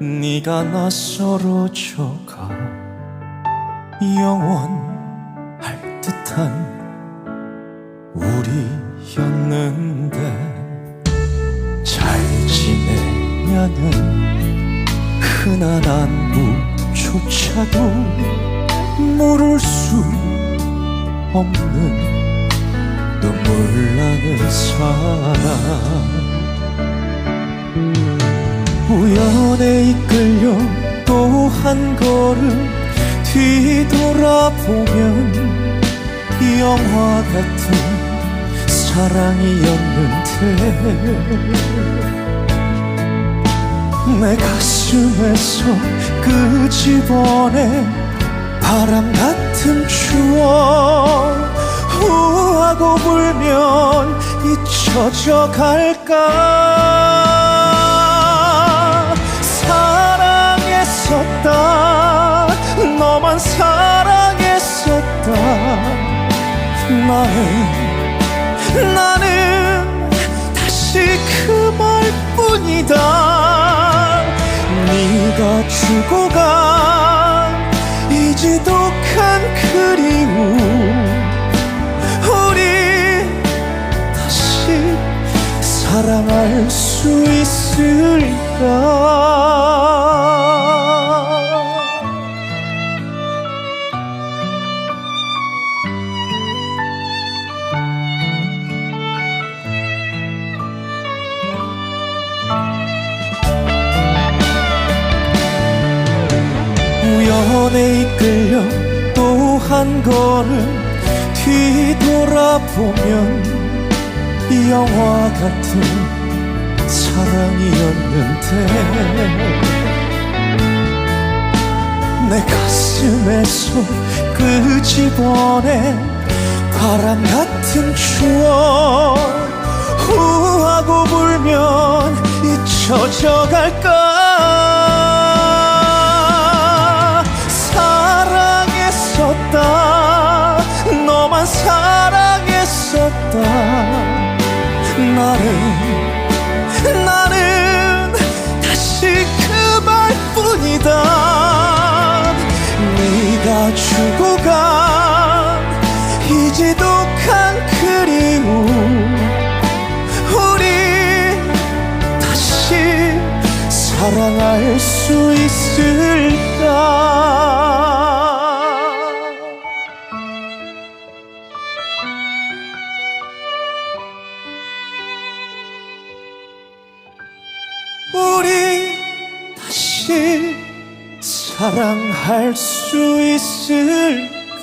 네가 낯설어져가 영원할 듯한 우리였는데 잘 지내냐는 흔한 안부조차도 모를 수 없는 눈물 나는 사람 우연에 이끌려 또 한 걸음 뒤돌아보면 영화 같은 사랑이었는데. 내 가슴에서 끄집어내 바람 같은 추억 후하고 불면 잊혀져 갈까 너만 사랑했었다 나는 나는 다시 그 말뿐이다. 네가 주고 간 이 지독한 그리움 우리 다시 사랑할 수 있을까 우연에 이끌려 또 한 걸음 뒤돌아보면 영화 같은 사랑이었는데 내 가슴에서 끄집어내 바람 같은 추억 잊혀져 갈까 사랑했었다. 너만 사랑했었다. 나는 사랑할 수 있을까? 우리 다시 사랑할 수 있을까